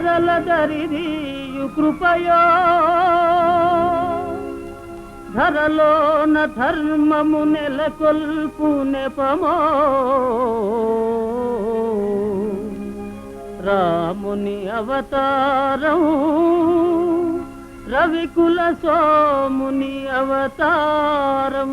ధరల దరిదీయు కృపయో. ధరలోన ధర్మము నెలకొల్పు నెపమో రాముని అవతారం రవికుల సోముని అవతారం.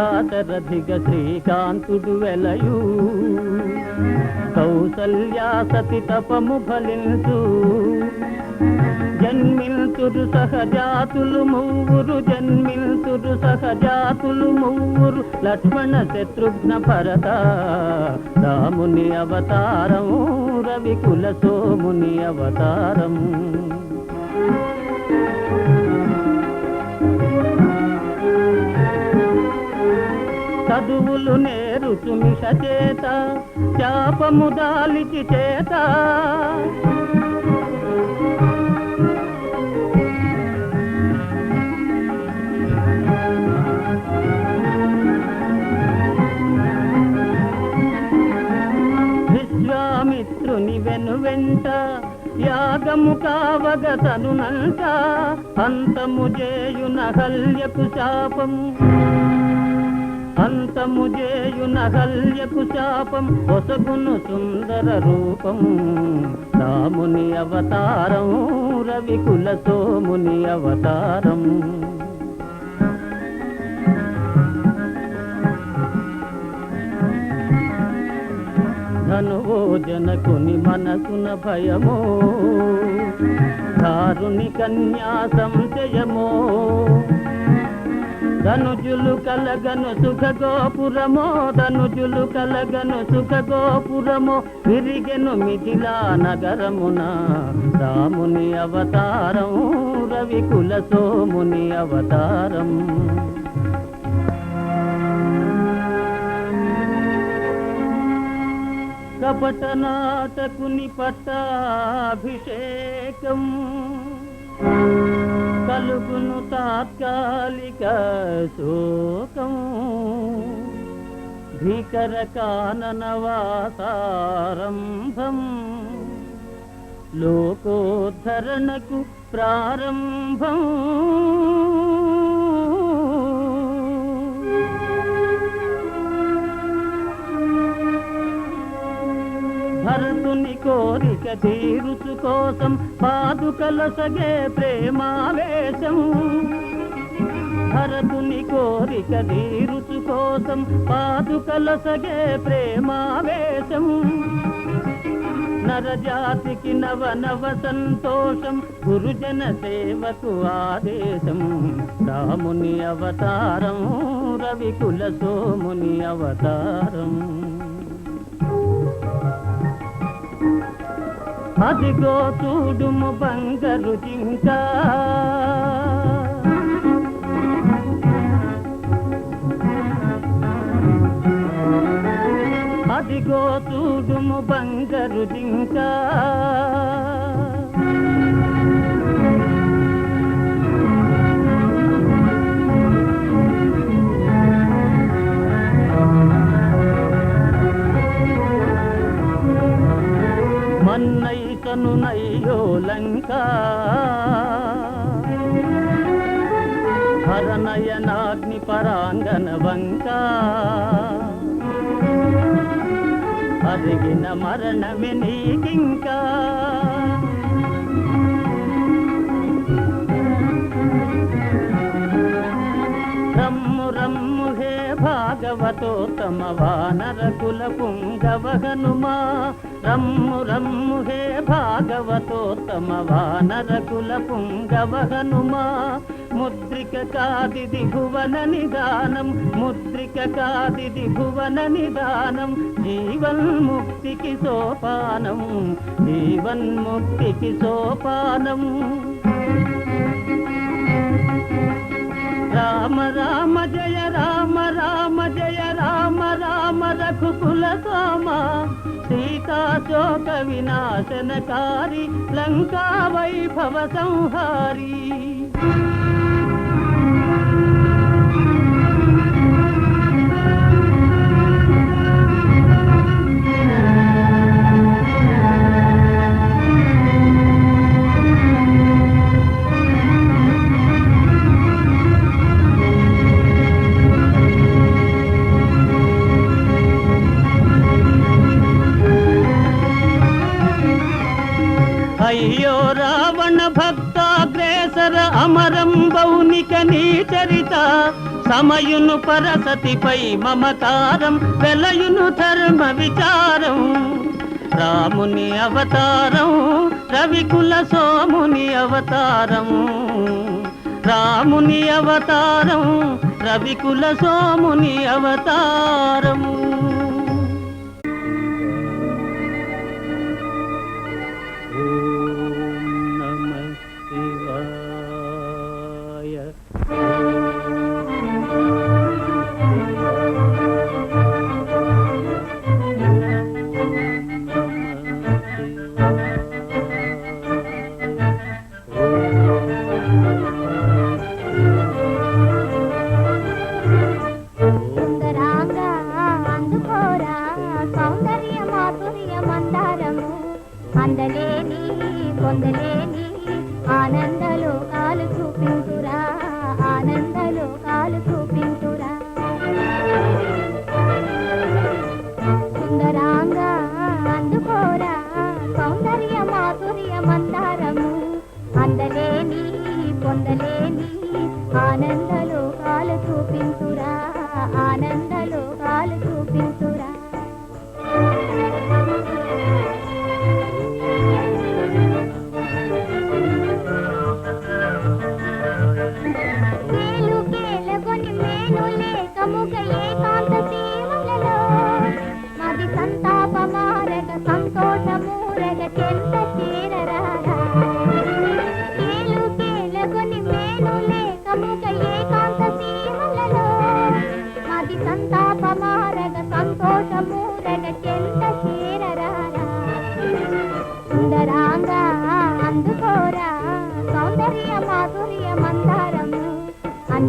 దాశరథిగ శ్రీకాంతుడు వెలయు. కౌసల్యా సతి తపము ఫలించు జన్మిల్తురు సహజాతులు మూవురు జన్మిల్తురు సహజాతులు మూవురు లక్ష్మణ శత్రుఘ్న భరత రాముని అవతారం రవికుల సోముని అవతారం. చదువులు నేరుచు మిష చేత శాపము దాలికి చేత. విశ్వామిత్రుని వెను వెంట యాగము కావగ తనునంట అంతము చేయున హల్యకు శాపము అంతము చేయున హల్యకు శాపం ఒసగును సుందర రూపం రాముని అవతారం రవికుల సోముని అవతారం. ధనువో జనకుని మనసున భయమో దారుని కన్యా సంశయమో ధనుజులు కలగను సుఖ గోపురమో ధనుజులు కలగను సుఖ గోపురమో విరిగెను మిథిలా నగరమున. రాముని అవతారం రవికుల సోముని అవతారం. కపట నాటకుని పట్టాభిషేకం. కలుగును తాత్కాలిక శోకం. భీకర కాననవాసారంభం లోకోద్ధరణకు ప్రారంభం. భరతుని కోరిక తీరుచు కోసం పాదుకల సగే ప్రేమావేశం. భరతుని కోరిక తీరుచు కోసం పాదుకల సగే ప్రేమావేశం. నరజాతికి నవ నవ సంతోషం గురుజన సేవకు ఆదేశం. రాముని అవతారం రవికుల సోముని అవతారం. అదిగో చూడుము బంగారు జింక. అదిగో చూడుము బంగారు జింక. లంక హరనయనాగ్ని పరాంగన వంక. అరిగిన మరణమే నీకింకా. రమ్ము రమ్ము హే భాగవతో వానర కుల పుంగవ హనుమా. రమ్ము రమ్ము హే భాగవతోత్తమ వానర కుల పుంగవ హనుమా. ముద్రిక కాది భువన నిదానం ముద్రిక కాది భువన నిదానం. జీవన్ముక్తికి సోపానం జీవన్ముక్తికి సోపానం. రామ రామ జయ శోక వినాశనకారి లంకా వైభవ సంహారీ. అయ్యో రావణ భక్తాగ్రేసర అమరం బౌనిక నీ చరిత సమయును పరసతిపై మమతారం వెలయును ధర్మ విచారం. రాముని అవతారం రవికుల సోముని అవతారం. రాముని అవతారం రవికుల సోముని అవతారము శివాయ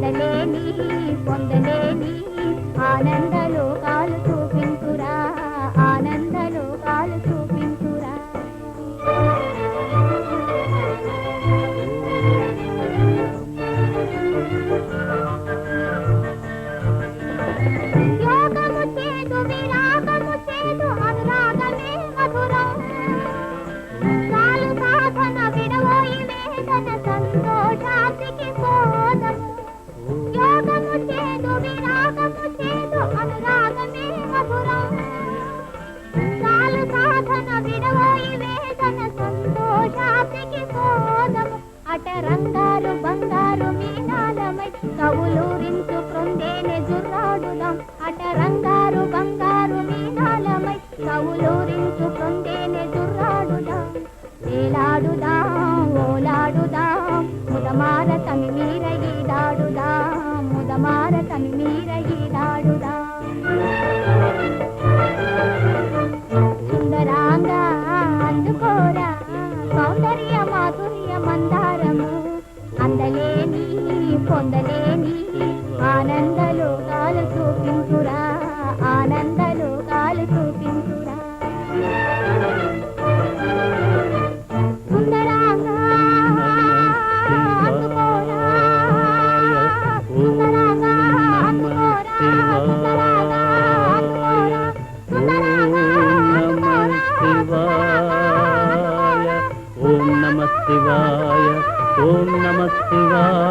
పొందలేని పొందలేని ఆనందలో కాలు పొందలేని ఆనందలో కాలు చూపించురా. ఆనందలో కాలు చూపించురా సుందరాంగా ఓం నమ శివాయ ఓం నమ శివాయ.